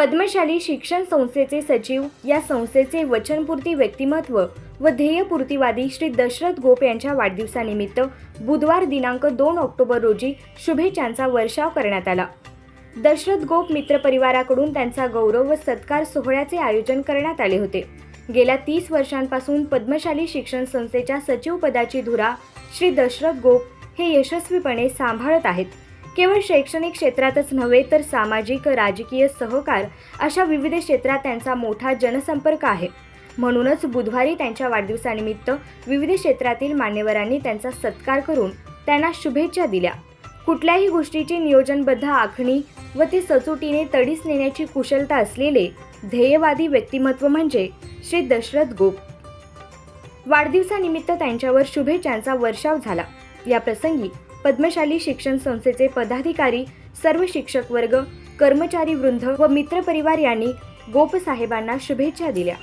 पद्मशाली शिक्षण संस्थेचे सचिव या संस्थेचे वचनपूर्ती व्यक्तिमत्व व ध्येयपूर्तीवादी श्री दशरथ गोप यांच्या वाढदिवसानिमित्त बुधवार दिनांक दोन ऑक्टोबर रोजी शुभेच्छांचा वर्षाव करण्यात आला. दशरथ गोप मित्रपरिवाराकडून त्यांचा गौरव व सत्कार सोहळ्याचे आयोजन करण्यात आले होते. गेल्या तीस वर्षांपासून पद्मशाली शिक्षण संस्थेच्या सचिवपदाची धुरा श्री दशरथ गोप हे यशस्वीपणे सांभाळत आहेत. केवळ शैक्षणिक क्षेत्रातच नव्हे तर सामाजिक राजकीय सहकार अशा विविध क्षेत्रात त्यांचा मोठा जनसंपर्क आहे. म्हणूनच बुधवारी त्यांच्या वाढदिवसानिमित्त विविध क्षेत्रातील मान्यवरांनी त्यांचा सत्कार करून त्यांना शुभेच्छा दिल्या. कुठल्याही गोष्टीची नियोजनबद्ध आखणी व ती सचोटीने तडीस नेण्याची कुशलता असलेले ध्येयवादी व्यक्तिमत्व म्हणजे श्री दशरथ गोप. वाढदिवसानिमित्त त्यांच्यावर शुभेच्छांचा वर्षाव झाला. या प्रसंगी पद्मशाली शिक्षण संस्थेचे पदाधिकारी सर्व शिक्षक वर्ग कर्मचारी वृंद व मित्रपरिवार यांनी गोपसाहेबांना शुभेच्छा दिल्या.